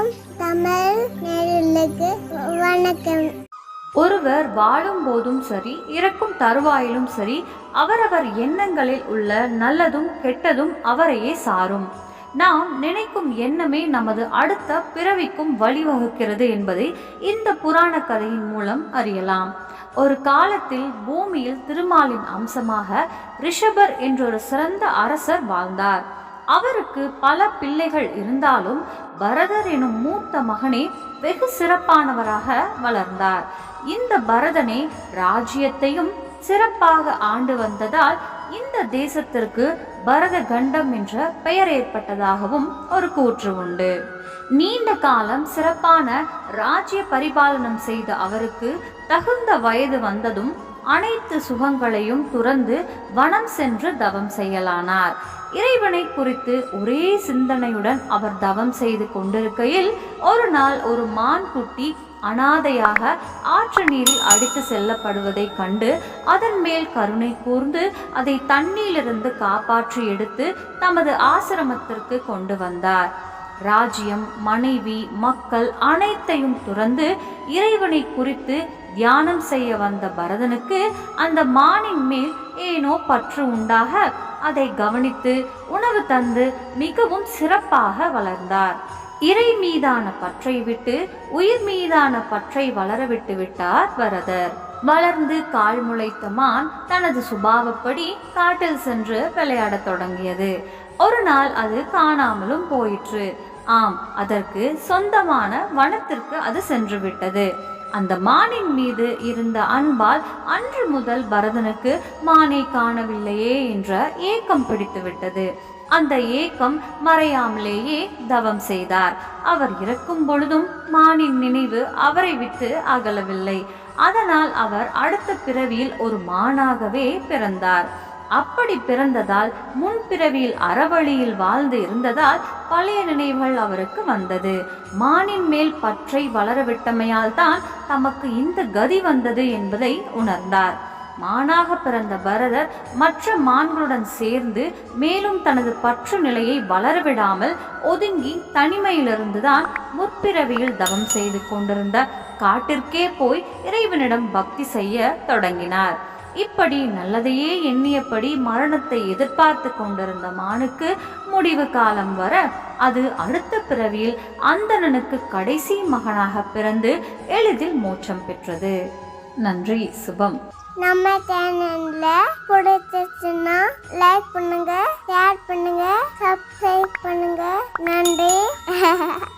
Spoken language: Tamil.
வணக்கம். தமிழ் நேர்களுக்கு வணக்கம். ஒருவர் வாழும் போதும் சரி இறக்கும் தருவாயிலும் சரி அவரவர் எண்ணங்களில் உள்ள நல்லதும் கெட்டதும் அவரையே சாரும். நாம் நினைக்கும் எண்ணமே நமது அடுத்த பிறவிக்கும் வழிவகுக்கிறது என்பதை இந்த புராண கதையின் மூலம் அறியலாம். ஒரு காலத்தில் பூமியில் திருமாலின் அம்சமாக ரிஷபர் என்றொரு சிறந்த அரசர் வாழ்ந்தார். அவருக்கு பல பிள்ளைகள் இருந்தாலும் பரதர் எனும் மூத்த மகனே வெகு சிறப்பானவராக வளர்ந்தார். இந்த பரதனே ராஜ்யத்தையும் சிறப்பாக ஆண்டு வந்ததால் இந்த தேசத்திற்கு பரத கண்டம் என்ற பெயர் ஏற்பட்டதாகவும் ஒரு கூற்று உண்டு. நீண்ட காலம் சிறப்பான ராஜ்ய பரிபாலனம் செய்த அவருக்கு தகுந்த வயது வந்ததும் அனைத்து சுகங்களையும் துறந்து வனம் சென்று தவம் செய்யலானார். இறைவனை குறித்து ஒரே சிந்தனையுடன் அவர் தவம் செய்து கொண்டிருக்கையில் ஒரு நாள் ஒரு மான் குட்டி அனாதையாக ஆற்று நீரில் அடித்து செல்லப்படுவதை கண்டு அதன் மேல் கருணை கூர்ந்து அதை தண்ணீரிலிருந்து காப்பாற்றி எடுத்து தமது ஆசிரமத்திற்கு கொண்டு வந்தார். ராஜ்யம் மனைவி மக்கள் அனைத்தையும் துறந்து இறைவனை குறித்து தியானம் செய்ய வந்த பரதனுக்கு அந்த மானின் மேல் ஏனோ பற்று உண்டாக அதை கவனித்து உணவு தந்து மிகவும் சிறப்பாக வளர்ந்தார். இறை மீதான பற்றை விட்டு உயிர் மீதான பற்றை வளர விட்டு விட்டார் பரதர். வளர்ந்து கால் முளைத்த மான் தனது சுபாவப்படி காட்டில் சென்று விளையாடத் தொடங்கியது. ஒரு நாள் அது காணாமலும் போயிற்று. ஆம் அதற்கு சொந்தமான வனத்திற்கு அது சென்று விட்டது. அந்த மானின் மீது இருந்த அன்பால் அன்று முதல் பரதனுக்கு மானை காணவில்லையே என்ற ஏக்கம் பிடித்துவிட்டது. அந்த ஏக்கம் மறையாமலேயே தவம் செய்தார். அவர் இறக்கும் பொழுதும் மானின் நினைவு அவரை விட்டு அகலவில்லை. அதனால் அவர் அடுத்த பிறவியில் ஒரு மானாகவே பிறந்தார். அப்படி பிறந்ததால் முன்பிறவியில் அறவழியில் வாழ்ந்து இருந்ததால் பழைய நினைவுகள் அவருக்கு வந்தது. மானின் மேல் பற்றை வளரவிட்டமையால் தான் தமக்கு இந்த கதி வந்தது என்பதை உணர்ந்தார். மானாக பிறந்த பரதர் மற்ற மான்களுடன் சேர்ந்து மேலும் தனது பற்று நிலையை வளரவிடாமல் ஒதுங்கி தனிமையிலிருந்துதான் முற்பிறவியில் தவம் செய்து கொண்டிருந்த காட்டிற்கே போய் இறைவனிடம் பக்தி செய்ய தொடங்கினார். இப்படி நல்லதையே எண்ணியபடி மரணத்தை எதிர்பார்த்து கொண்டிருந்த மானுக்கு முடிவு காலம் வர அது அடுத்த பிறவியில் அந்தணனுக்கு கடைசி மகனாக பிறந்து எளிதில் மோட்சம் பெற்றது. நன்றி சுபம். நம்ம சேனல்ல பிடிச்சிருச்சுன்னா லைக் பண்ணுங்க ஷேர் பண்ணுங்க சப்ஸ்கிரைப் பண்ணுங்க. நன்றி.